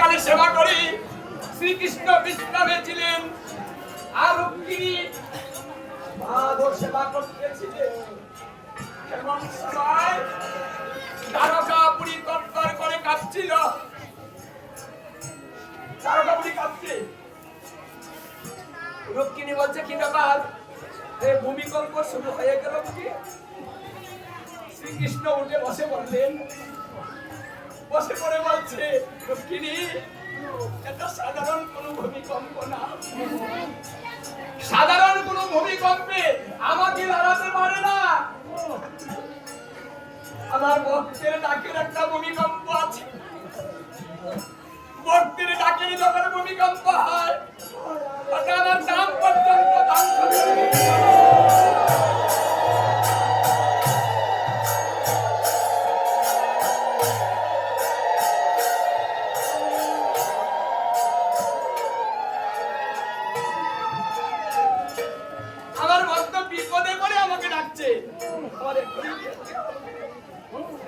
কালে সেবা করি শ্রীকৃষ্ণ বিশ্রামে ছিলেন। আর রুক্মিণী মাধব সেবা করতেছিলেন। এমন সময় তারকাপুরী তত্তর করে কাঁপছিল তারকাপুরী কাঁপছে রুক্মিণী বলছে, কি ব্যাপার? ভূমিকম্প শুরু হয়ে কি শ্রীকৃষ্ণ উঠে বসে বললেন বসে পড়ে বলছে সাধারণ কোনো ভূমিকম্প না। সাধারণ কোনো ভূমিকম্পে আমাকে দাঁড়াতে পারে না। আমার ভক্তের ডাকের একটা ভূমিকম্প আছে। ভক্তের ডাকের যখন ভূমিকম্প হয় আমার নাম পর্যন্ত ধ্বংস করে বিপদে পড়ে আমাকে ডাকছে।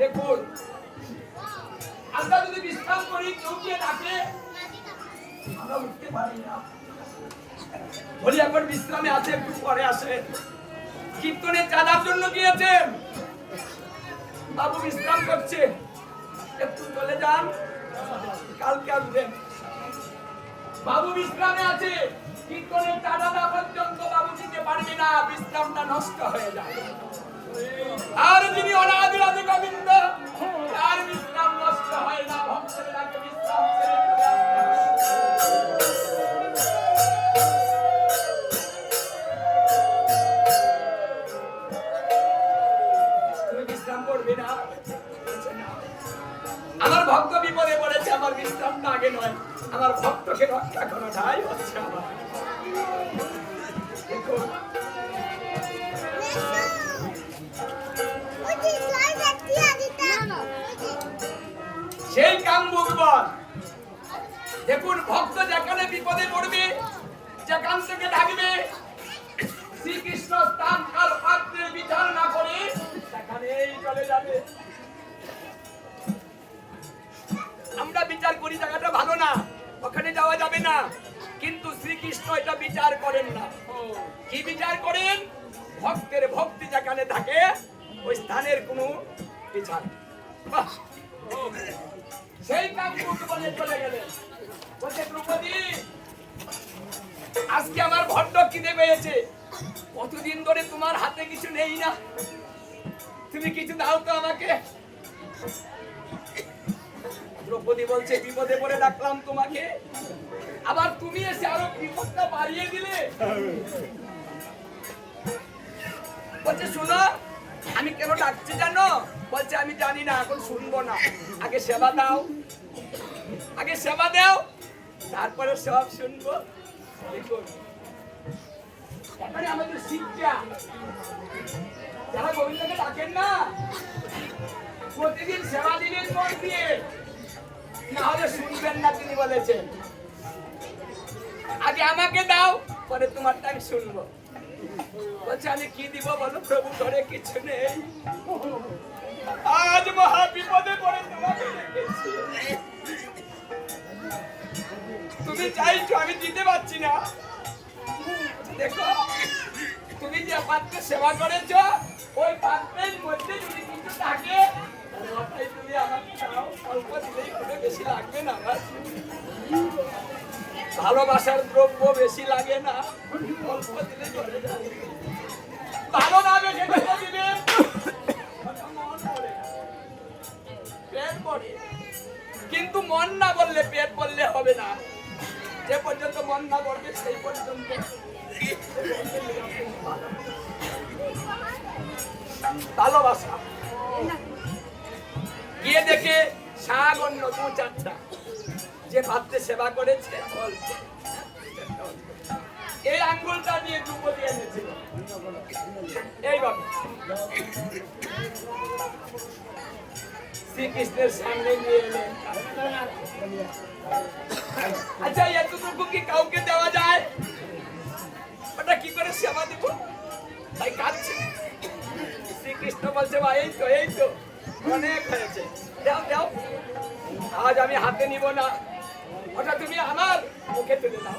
দেখুন, আমরা যদি বিশ্রাম করি, কেউ গিয়ে ডাকে, আমরা উঠতে পারি না। বলি, এখন বিশ্রামে আছে, একটু পরে আসে। কীর্তনে চাঁদার জন্য গিয়েছেন। বাবু বিশ্রাম করছে। একটু চলে যান। কালকে আসবেন। বাবু বিশ্রামে আছে। কীর্তনের চাঁদা পর্যন্ত বাবু পারবে না, বিশ্রামটা নষ্ট হয়ে যায়। আর যিনি অনাদি রাধে তার বিশ্রাম নষ্ট হয় না, ভক্তের বিশ্রাম। আমার ভক্ত বিপদে পড়েছে, আমার বিশ্রামটা আগে নয়। আমার ভক্তকে রক্ষা করাটাই হচ্ছে আমার। সেই কামবুক দেখুন, ভক্ত যেখানে বিপদে পড়বে, যেখান থেকে ডাকবে শ্রীকৃষ্ণ স্থান কাল পাত্রের বিচার না করে সেখানেই চলে যাবে। আমরা বিচার করি জায়গাটা ভালো না, ওখানে যাওয়া যাবে না। কিন্তু শ্রীকৃষ্ণ এটা বিচার করেন না। কি বিচার করেন? ভক্তের ভক্তি যেখানে থাকে, ওই স্থানের কোনো বিচার। বাহ! সেই কাম করতে বলে, চলে গেলেন। বলছে দ্রৌপদী আজকে আমার ভট্ট কিনে পেয়েছে। কতদিন ধরে তোমার হাতে কিছু নেই না। তুমি কিছু দাও তো আমাকে। দ্রৌপদী বলছে, বিপদে পড়ে ডাকলাম তোমাকে। আবার তুমি এসে আরও বিপদটা বাড়িয়ে দিলে? বলছে, শোনো আমি কেন ডাকছি জানো? বলছে, আমি জানি না, এখন শুনব না। আগে সেবা দাও। আগে সেবা দাও। তারপরে সব শুনব। দেখুন। সেবা শুনবেন না তিনি বলেছেন। আগে আমাকে দাও, পরে তোমারটা আমি শুনব। বলছে, আমি কি দিব বলো প্রভু, ঘরে কিছু নেই। আজ মহা বিপদে পড়ে তোমাকে। তুমি চাইছো, আমি দিতে পারছি না। দেখো, তুমি যে পাত্রে সেবা করেছ, ওই পাত্রের মধ্যে যদি কিছু থাকে তুমি আমাকে দাও। অল্প দিলেই বেশি লাগবে না আমার। ভালোবাসার দ্রব্য বেশি লাগে না। অল্প দিলে চলে ভালো না কিন্তু মন না বললে পেট বললে হবে না। যে পর্যন্ত মন না করবে সেই পর্যন্ত। ভালোবাসা। গিয়ে দেখে শাক অন্য দু চারটা। যে পাত্রে সেবা করেছে এই আঙ্গুলটা দিয়ে দ্রুপদী এনেছিল। এইভাবে শ্রীকৃষ্ণের সামনে নিয়ে এলেন আচ্ছা এতটুকু কি কাউকে দেওয়া যায়? ওটা কি করে সেবা দিব? তাই কাঁদছে। শ্রীকৃষ্ণ বলছে, ভাই, এই তো এই তো, অনেক হয়েছে। দাও দাও। আজ আমি হাতে নিব না। ওটা তুমি আমার মুখে তুলে দাও।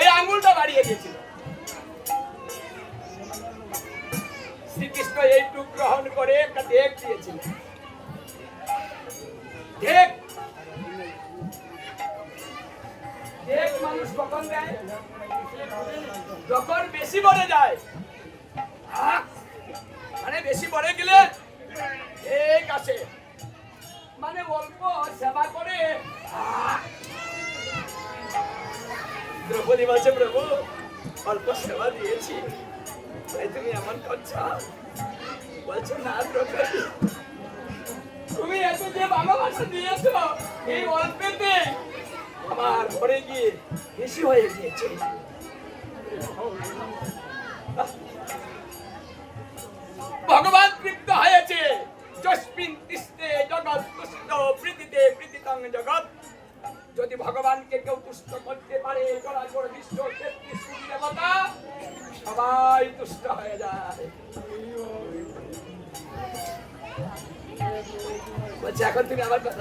এই আঙুলটা বাড়িয়ে দিয়েছিল। শ্রীকৃষ্ণ এইটুক গ্রহণ করে একটা দেখ দিয়েছিল। মানুষ কখন দেয়? যখন বেশি বড়ে যায়! মানে বেশি বড়ে গেলে ঠিক আছে মানে অল্প সেবা করে! দ্রৌপদী বলছে প্রভু অল্প সেবা দিয়েছি। তাই তুমি এমন করছ? বলছো না দ্রৌপদী। তুমি এত যে ভালোবাসা দিয়েছ এই অল্পেতে আমার ঘরে গিয়ে বেশি হয়ে গিয়েছে।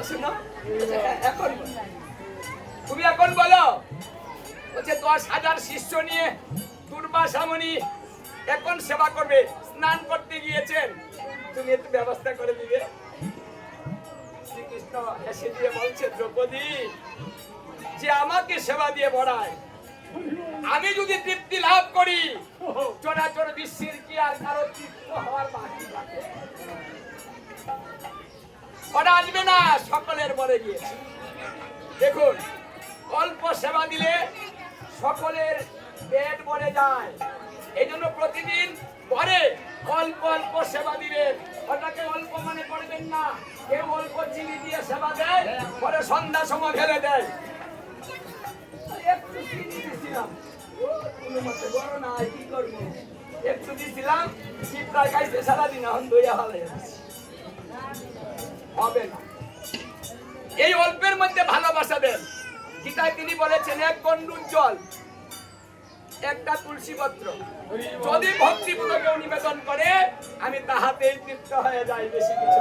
তুমি আমার কথা শোনো বলছে, "হ্যাঁ, এখন বলো।" তুমি এখন বলো বলছে দশ হাজার শিষ্য নিয়ে এখন সেবা করবে স্নান করতে গিয়েছেন। তুমি একটু ব্যবস্থা করে দিবে। শ্রীকৃষ্ণ হেসে দিয়ে বলছে দ্রৌপদী যে আমাকে সেবা দিয়ে বড়ায় আমি যদি তৃপ্তি লাভ করি চরাচর বিশ্বের কি আর কারও তৃপ্ত হওয়ার ওরা আসবে না, সকলের বলে গিয়েছে দেখুন, অল্প সেবা দিলে সকলের পেট ভরে যায়। এই জন্য প্রতিদিন ঘরে অল্প অল্প সেবা দিবেন। ওটাকে অল্প মনে করবেন না। কেউ অল্প চিনি দিয়ে সেবা দেয়, পরে সন্ধ্যা সময় ফেলে দেয়। একটু চিনি দিছিলাম। বড় না কি করব? একটু দিছিলাম চিপড়ায় খাইছে সারাদিন এখন দইয়া হালাই হবে না। এই অল্পের মধ্যে ভালোবাসা দেন। গীতায় তিনি বলেছেন, এক গন্ডুর জল, একটা তুলসী পত্র। যদি ভক্তি কেউ নিবেদন করে, আমি তাহাতেই তৃপ্ত হয়ে যাই, বেশি কিছু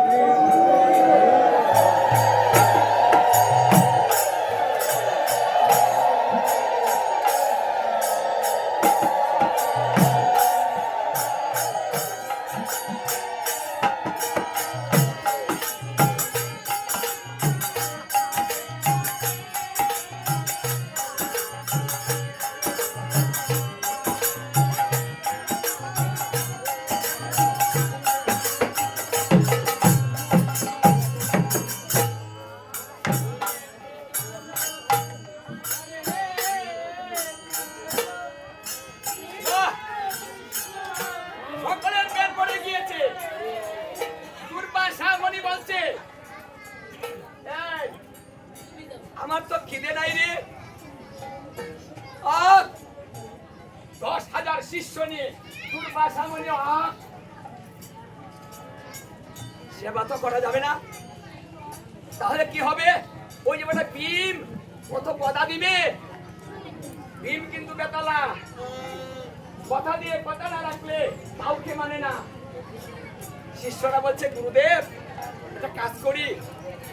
তাহলে কি হবে? ওই যে বেটা ভীম, কত পদা দিবে? ভীম কিন্তু বেতালা। কথা দিয়ে কথা না রাখলে কাউকে মানে না। শিষ্যরা বলছে, গুরুদেব, একটা কাজ করি।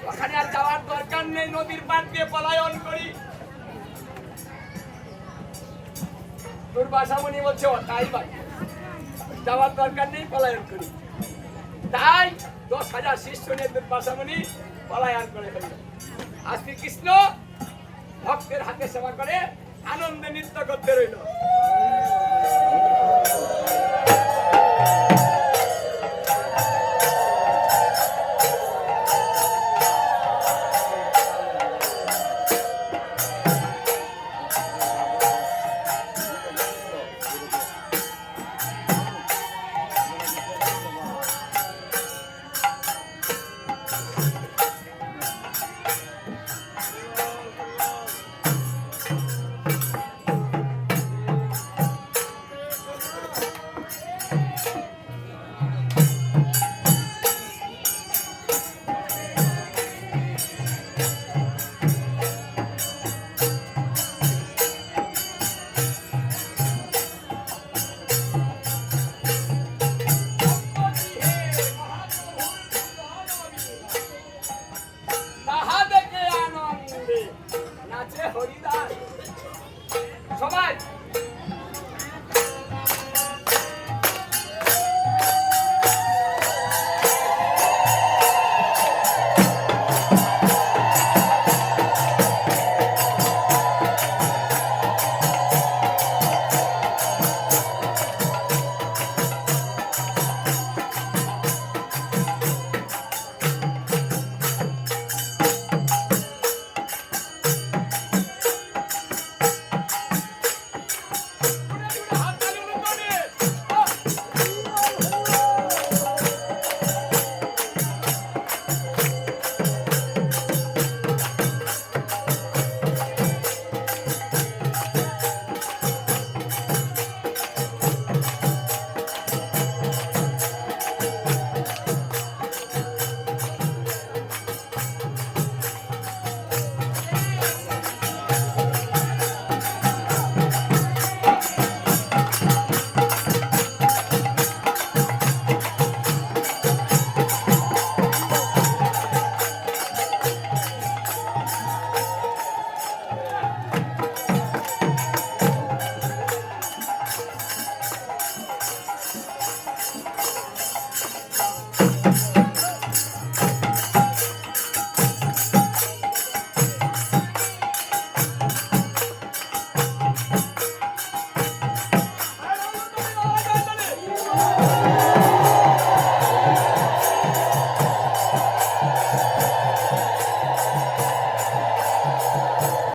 ওখানে আর যাওয়ার দরকার নেই, নদীর পাড় দিয়ে পলায়ন করি। দুর্বাসামণি বলছে তাই ভাই। যাওয়ার দরকার নেই, পলায়ন করি। তাই দশ হাজার শিষ্য নিয়ে দুর্বাসামণি পলায়ন করে ফেলল। আর শ্রীকৃষ্ণ ভক্তের হাতে সেবা করে আনন্দে নৃত্য করতে রইল।